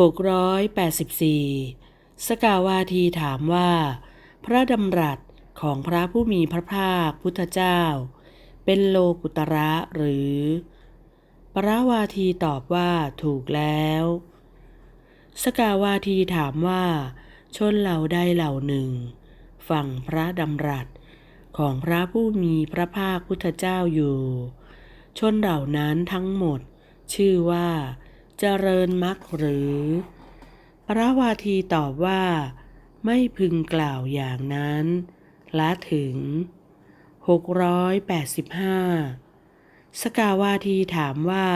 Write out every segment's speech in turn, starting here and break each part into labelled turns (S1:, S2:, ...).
S1: 684 สกาวาทีถามว่า พระดำรัสของพระผู้มีพระภาคพุทธเจ้า เป็นโลกุตระหรือ ปราวาทีตอบว่าถูกแล้ว สกาวาทีถามว่า ชนเหล่าใดเหล่าหนึ่งฟังพระดำรัสของพระผู้มีพระภาคพุทธเจ้าอยู่ ชนเหล่านั้นทั้งหมด ชื่อว่า เจริญมรรคหรือ พระวาทีตอบว่า ไม่พึงกล่าวอย่างนั้น ละถึง 685 สกาวาทีถามว่า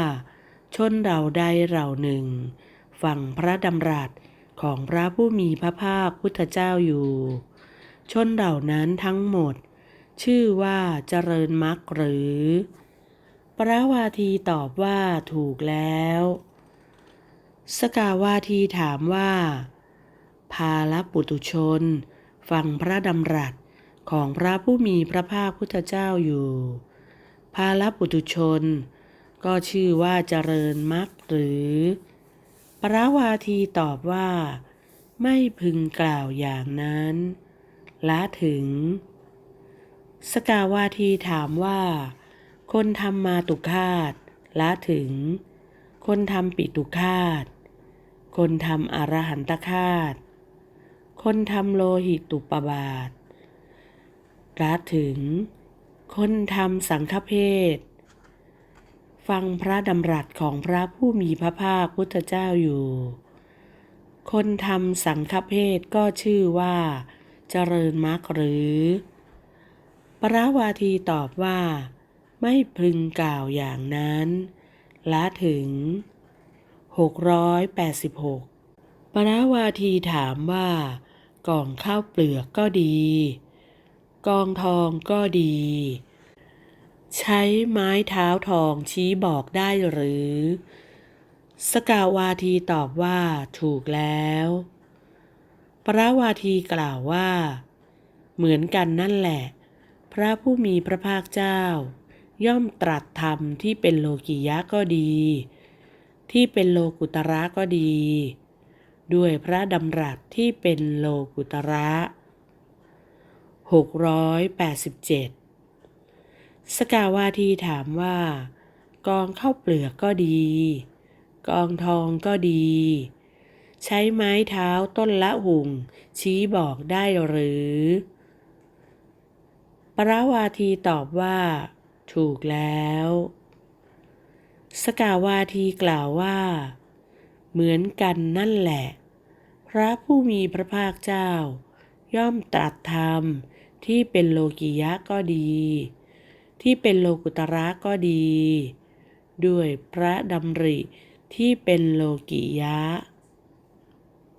S1: ชนเราใดเราหนึ่ง ฟังพระดำรัสของพระผู้มีพระภาคพุทธเจ้าอยู่ ชนเหล่านั้นทั้งหมด ชื่อว่าเจริญมรรคหรือปราวาทีตอบว่าถูกแล้ว สกาวาทีถามว่าพาลปุตุชน ฟังพระดำรัสของพระผู้มีพระภาคพุทธเจ้าอยู่พาลปุตุชน ก็ชื่อว่าเจริญมรรคหรือ ปราวาทีตอบว่า ไม่พึงกล่าวอย่างนั้นละถึง สกาวาทีถามว่า คนทำมาตุคาตละถึง คนทำปิตุคาต คนทำอรหันตคาต คนทำโลหิตตุปบาทละถึง คนทำสังฆเพศ ฟังพระดำรัสของพระผู้มีพระภาคพุทธเจ้าอยู่ คนทำสังฆเพศก็ชื่อว่าเจริญมรรคหรือปราวาทีตอบว่า ไม่พึงกล่าวอย่างนั้นละถึง 686 ปราวาทีถามว่ากองข้าวเปลือกก็ดี กองทองก็ดี ใช้ไม้เท้าทองชี้บอกได้หรือ สกาวาทีตอบว่าถูกแล้ว ปราวาทีกล่าวว่า เหมือนกันนั่นแหละ พระผู้มีพระภาคเจ้า ย่อมตรัสธรรมที่เป็นโลกิยะก็ดี ที่เป็นโลกุตระก็ดี ด้วยพระดำรัสที่เป็นโลกุตระ687 สกาวาทีถามว่า กองข้าวเปลือกก็ดี กองทองก็ดี ใช้ไม้เท้าต้นละหุ่ง ชี้บอกได้หรือ ปราวาทีตอบว่า ถูกแล้ว สกาวาทีกล่าวว่า เหมือนกันนั่นแหละ พระผู้มีพระภาคเจ้า ย่อมตรัสธรรมที่เป็นโลกิยะก็ดี ที่เป็นโลกุตระก็ดี ด้วยพระดำริที่เป็นโลกิยะ